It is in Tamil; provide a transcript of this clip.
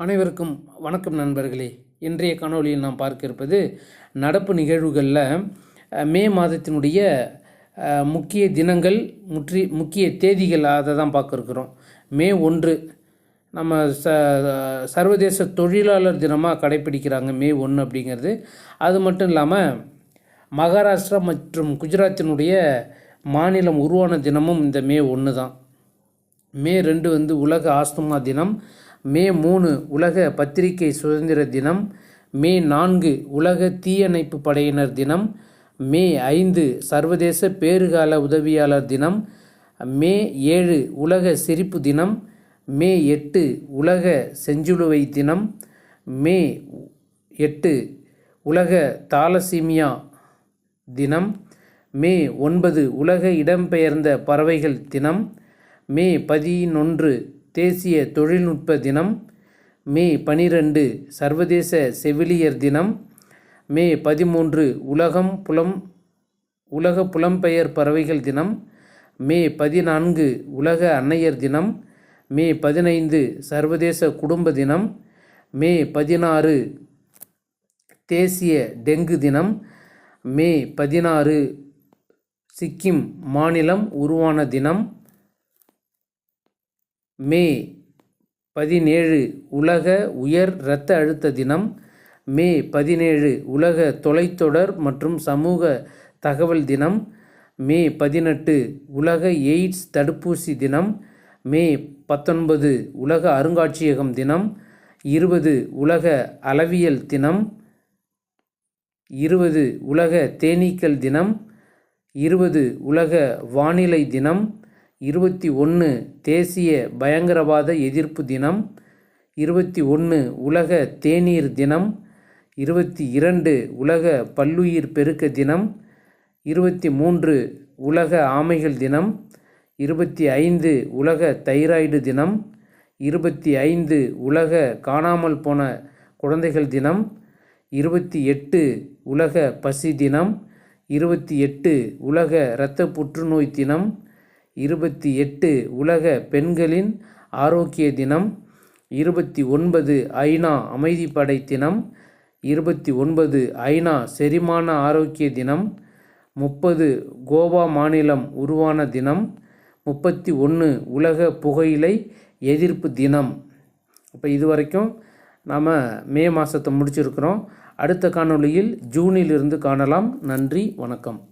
அனைவருக்கும் வணக்கம் நண்பர்களே. இன்றைய காணொலியில் நாம் பார்க்க இருப்பது நடப்பு நிகழ்வுகளில் மே மாதத்தினுடைய முக்கிய தினங்கள் முற்றி முக்கிய தேதிகள் அதை தான் பார்க்க இருக்கிறோம். மே ஒன்று. நம்ம ச சர்வதேச தொழிலாளர் தினமாக கடைப்பிடிக்கிறாங்க மே ஒன்று அப்படிங்கிறது. அது மட்டும் இல்லாமல் மகாராஷ்டிரா மற்றும் குஜராத்தினுடைய மாநிலம் உருவான தினமும் இந்த மே ஒன்று தான். மே ரெண்டு வந்து உலக ஆஸ்துமா தினம். மே மூணு உலக பத்திரிகை சுதந்திர தினம். மே நான்கு உலக தீயணைப்பு படையினர் தினம். மே ஐந்து சர்வதேச பேறுகால உதவியாளர் தினம். மே ஏழு உலக சிரிப்பு தினம். மே எட்டு உலக செஞ்சிலுவை தினம். மே எட்டு உலக தாலசீமியா தினம். மே ஒன்பது உலக இடம்பெயர்ந்த பறவைகள் தினம். மே பதினொன்று தேசிய தொழில்நுட்ப தினம் மே பனிரெண்டு சர்வதேச செவிலியர் தினம் மே பதிமூன்று உலகம் புலம் உலக புலம்பெயர் பறவைகள் தினம் மே பதினான்கு உலக அன்னையர் தினம் மே பதினைந்து சர்வதேச குடும்ப தினம் மே பதினாறு தேசிய டெங்கு தினம் மே பதினாறு சிக்கிம் மாநிலம் உருவான தினம் மே பதினேழு உலக உயர் இரத்த அழுத்த தினம். மே பதினேழு உலக தொலைத்தொடர் மற்றும் சமூக தகவல் தினம். மே பதினெட்டு உலக எய்ட்ஸ் தடுப்பூசி தினம். மே பத்தொன்பது உலக அருங்காட்சியகம் தினம். இருபது உலக அளவியல் தினம். இருபது உலக தேனீக்கள் தினம். இருபது உலக வானிலை தினம். இருபத்தி ஒன்று தேசிய பயங்கரவாத எதிர்ப்பு தினம் இருபத்தி ஒன்று உலக தேநீர் தினம் இருபத்தி இரண்டு உலக பல்லுயிர் பெருக்க தினம் இருபத்தி மூன்று உலக ஆமைகள் தினம் இருபத்தி ஐந்து உலக தைராய்டு தினம் இருபத்தி ஐந்து உலக காணாமல் போன குழந்தைகள் தினம் இருபத்தி எட்டு உலக பசி தினம் இருபத்தி எட்டு உலக இரத்த புற்றுநோய் தினம் இருபத்தி எட்டு உலக பெண்களின் ஆரோக்கிய தினம் இருபத்தி ஒன்பது ஐநா அமைதிப்படை தினம் இருபத்தி ஒன்பது ஐநா செரிமான ஆரோக்கிய தினம் முப்பது கோவா மாநிலம் உருவான தினம் முப்பத்தி ஒன்று உலக புகையிலை எதிர்ப்பு தினம். இப்போ இது வரைக்கும் நாம் மே மாதத்தை முடிச்சிருக்கிறோம். அடுத்த காணொளியில் ஜூனிலிருந்து காணலாம். நன்றி வணக்கம்.